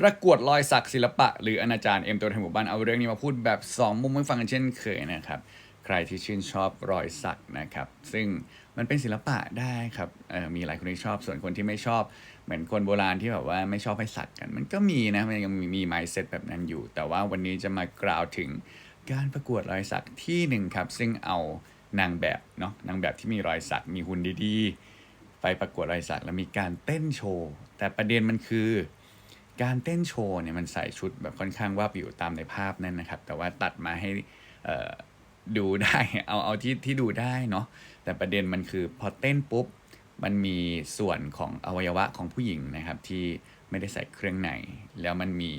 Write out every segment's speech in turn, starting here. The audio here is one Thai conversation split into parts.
ประกวดรอยสักศิลปะ หรืออนาจารย์เอ็มตัวแทนหมู่บ้านเอาเรื่องนี้มาพูดแบบ 2 มุมให้ฟังกันเช่นเคยนะครับ ใครที่ชื่นชอบรอยสักนะครับ ซึ่งมันเป็นศิลปะได้ครับมีหลายคนที่ชอบส่วนคนที่ไม่ชอบ เหมือนคนโบราณที่แบบว่าไม่ชอบให้สักกัน มันก็มีนะมันยังมีมีไมเซ็ตแบบนั้นอยู่ แต่ว่าวันนี้จะมากล่าวถึงการประกวดรอยสักที่หนึ่งครับซึ่งเอานางแบบเนาะนางแบบที่มีรอยสักมีหุ่นดีๆ ไปประกวดรอยสักแล้วมีการเต้นโชว์แต่ประเด็นมันคือ การเต้นโชว์เนี่ยมันใส่ชุดแบบค่อนข้างว่าบอยู่ตามในภาพนั่นนะครับ แต่ว่าตัดมาให้ดูได้เอาเอาที่ที่ดูได้เนาะแต่ประเด็นมันคือพอเต้นปุ๊บมันมีส่วนของอวัยวะของผู้หญิงนะครับที่ไม่ได้ใส่เครื่องในแล้วมันมี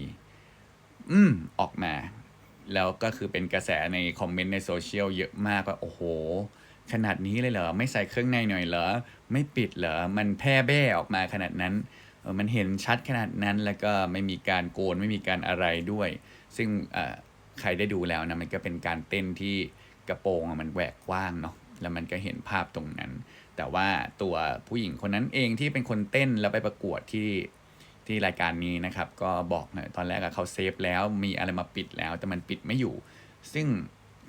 อืมออกมา แล้วก็คือเป็นกระแสในคอมเมนต์ในโซเชียลเยอะมากว่าโอ้โห ขนาดนี้เลยเหรอ ไม่ใส่เครื่องในหน่อยเหรอ ไม่ปิดเหรอ มันแพร่แบ้ออกมาขนาดนั้น มันเห็นชัดขนาดนั้นแล้วก็ไม่มีการโกนไม่มีการอะไรด้วย ซึ่งใครได้ดูแล้วนะมันก็เป็นการเต้นที่กระโปรงมันแหวกกว้างเนาะแล้วมันก็เห็นภาพตรงนั้น แต่ว่าตัวผู้หญิงคนนั้นเองที่เป็นคนเต้นแล้วไปประกวดที่ที่รายการนี้นะครับ ก็บอกน่อยตอนแรกเขาเซฟแล้วมีอะไรมาปิดแล้ว แต่มันปิดไม่อยู่ ซึ่ง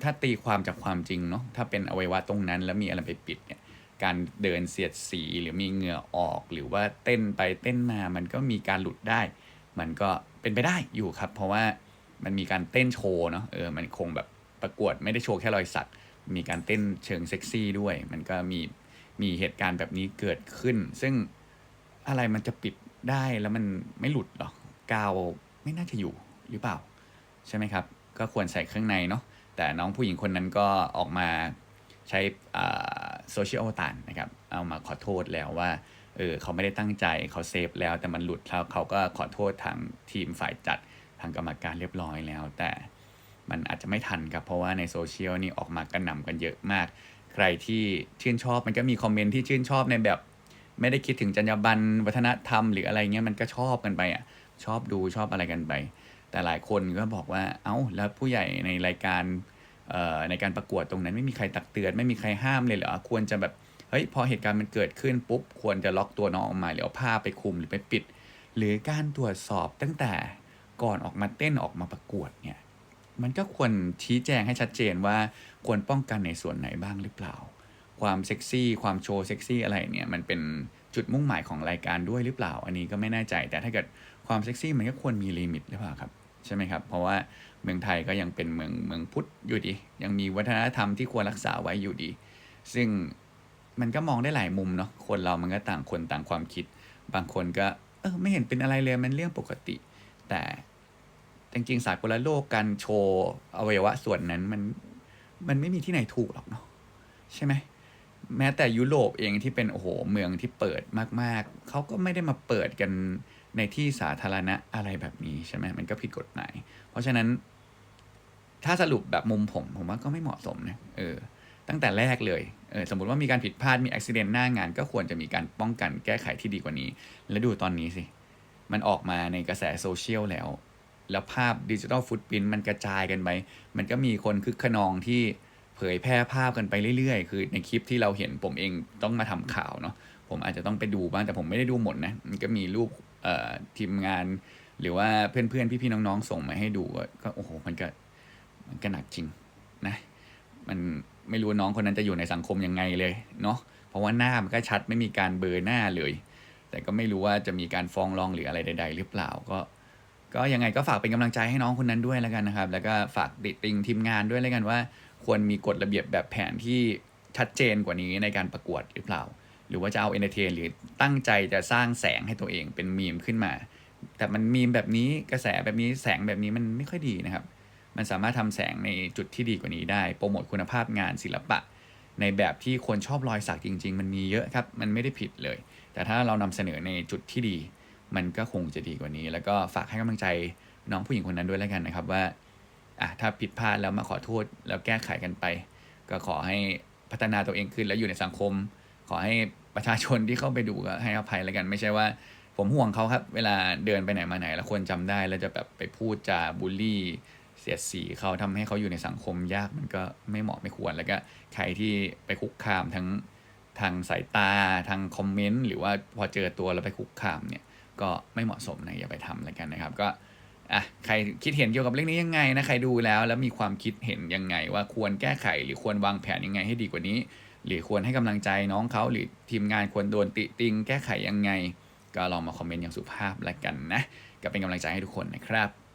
ถ้าตีความจากความจริงเนาะถ้าเป็นอวัยวะตรงนั้น แล้วมีอะไรไปปิดเนี่ย การเดินเสียดสีหรือมีเหงื่อออก หรือว่าเต้นไปเต้นมามันก็มีการหลุดได้ มันก็เป็นไปได้อยู่ครับ เพราะว่ามันมีการเต้นโชว์เนาะเออมันคงแบบประกวดไม่ได้โชว์แค่รอยสัก มีการเต้นเชิงเซ็กซี่ด้วย มันก็มีมีเหตุการณ์แบบนี้เกิดขึ้น ซึ่งอะไรมันจะปิดได้แล้วมันไม่หลุดหรอกาวไม่น่าจะอยู่หรือเปล่า ใช่ไหมครับ ก็ควรใส่เครื่องในเนาะแต่น้องผู้หญิงคนนั้นก็ออกมาใช้ โซเชียลอวตารนะครับเอามาขอโทษแล้วว่าเออเขาไม่ได้ตั้งใจเขาเซฟแล้วแต่มันหลุดแล้วเขาก็ขอโทษทางทีมฝ่ายจัดทางกรรมการเรียบร้อยแล้ว แต่มันอาจจะไม่ทันครับ เพราะว่าในโซเชียลนี่ออกมากระหน่ำกันเยอะมาก ใครที่ชื่นชอบมันก็มีคอมเมนต์ที่ชื่นชอบในแบบไม่ได้คิดถึงจรรยาบรรณวัฒนธรรมหรืออะไรเงี้ยมันก็ชอบกันไปอะชอบดูชอบอะไรกันไป แต่หลายคนก็บอกว่าเอ้าแล้วผู้ใหญ่ในรายการ ในการประกวดตรงนั้นไม่มีใครตักเตือนไม่มีใครห้ามเลยเหรอควรจะแบบเฮ้ยพอเหตุการณ์มันเกิดขึ้นปุ๊บควรจะล็อกตัวน้องออกมาหรือเอาผ้าไปคลุมหรือไปปิด หรือการตรวจสอบตั้งแต่ก่อนออกมาเต้นออกมาประกวดเนี่ยมันก็ควรชี้แจงให้ชัดเจนว่าควรป้องกันในส่วนไหนบ้างหรือเปล่า ความเซ็กซี่ความโชว์เซ็กซี่อะไรเนี่ยมันเป็นจุดมุ่งหมายของรายการด้วยหรือเปล่า อันนี้ก็ไม่แน่ใจ แต่ถ้าเกิดความเซ็กซี่มันก็ควรมีลิมิตหรือเปล่าครับ ใช่ไหมครับ เพราะว่าเมืองไทยก็ยังเป็นเมืองเมืองพุทธอยู่ดี ยังมีวัฒนธรรมที่ควรรักษาไว้อยู่ดี ซึ่งมันก็มองได้หลายมุมเนาะคนเรามันก็ต่างคนต่างความคิด บางคนก็เออไม่เห็นเป็นอะไรเลยมันเรื่องปกติ แต่จริงๆสากลโลกการโชว์อวัยวะส่วนนั้นมันมันไม่มีที่ไหนถูกหรอกเนาะใช่ไหม แม้แต่ยุโรปเองที่เป็นโอ้โหเมืองที่เปิดมากๆ เขาก็ไม่ได้มาเปิดกันในที่สาธารณะอะไรแบบนี้ใช่ไหมมันก็ผิดกฎหมาย เพราะฉะนั้น ถ้าสรุปแบบมุมผมผมว่าก็ไม่เหมาะสมนะเออ ตั้งแต่แรกเลยเออสมมติว่ามีการผิดพลาดมีอุบิเหตุหน้างาน ก็ควรจะมีการป้องกันแก้ไขที่ดีกว่านี้ แล้วดูตอนนี้สิ มันออกมาในกระแสโซเชียลแล้ว แล้วภาพดิจิทัลฟุตพิ้นมันกระจายกันไป มันก็มีคนคึกขนองที่ เผยแพร่ภาพกันไปเรื่อยๆ คือในคลิปที่เราเห็นผมเองต้องมาทำข่าวเนาะผมอาจจะต้องไปดูบ้างแต่ผมไม่ได้ดูหมดนะมันก็มีรูปทีมงาน หรือว่าเพื่อนๆพี่ๆน้องๆ ส่งมาให้ดูก็ก็โอ้โหมันก็มันก็หนักจริงนะมันไม่รู้น้องคนนั้นจะอยู่ในสังคมยังไงเลยเนาะเพราะว่าหน้ามันก็ชัดไม่มีการเบลอหน้าเลย แต่ก็ไม่รู้ว่าจะมีการฟ้องร้องหรืออะไรใด ๆ หรือเปล่าก็ก็ยังไงก็ฝากเป็นกำลังใจให้น้องคนนั้นด้วยแล้วกันนะครับ แล้วก็ฝากติดติงทีมงานด้วยแล้วกันว่า ควรมีกฎระเบียบแบบแผนที่ชัดเจนกว่านี้ในการประกวดหรือเปล่า หรือว่าจะเอาเอนเตอร์เทนหรือตั้งใจจะสร้างแสงให้ตัวเองเป็นมีมขึ้นมา แต่มันมีมแบบนี้กระแสแบบนี้แสงแบบนี้มันไม่ค่อยดีนะครับ มันสามารถทำแสงในจุดที่ดีกว่านี้ได้ โปรโมทคุณภาพงานศิลปะ ในแบบที่คนชอบรอยสักจริง ๆ มันมีเยอะครับ มันไม่ได้ผิดเลย แต่ถ้าเรานำเสนอในจุดที่ดี มันก็คงจะดีกว่านี้ แล้วก็ฝากให้กำลังใจน้องผู้หญิงคนนั้นด้วยแล้วกันนะครับว่า อะถ้าผิดพลาดแล้วมาขอโทษแล้วแก้ไขกันไป ก็ขอให้พัฒนาตัวเองขึ้นแล้วอยู่ในสังคม ขอให้ประชาชนที่เข้าไปดูก็ให้อภัยแล้วกัน ไม่ใช่ว่า ผมห่วงเขาครับ เวลาเดินไปไหนมาไหน แล้วคนจำได้แล้วจะแบบไปพูดจาบูลลี่เสียดสีเขาทำให้เขาอยู่ในสังคมยากมันก็ไม่เหมาะไม่ควรแล้วก็ใครที่ไปคุกคามทั้งทางสายตาทางคอมเมนต์หรือว่าพอเจอตัวแล้วไปคุกคามเนี่ยก็ไม่เหมาะสมนะอย่าไปทำแล้วกันนะครับ ก็ อะใครคิดเห็นเกี่ยวกับเรื่องนี้ยังไงนะใครดูแล้วแล้วมีความคิดเห็นยังไง ว่าควรแก้ไขหรือควรวางแผนยังไงให้ดีกว่านี้ หรือควรให้กำลังใจน้องเขาหรือทีมงานควรโดนติติงแก้ไขยังไง ก็ลองมาคอมเมนต์อย่างสุภาพแล้วกันนะก็เป็นกำลังใจให้ทุกคนนะครับ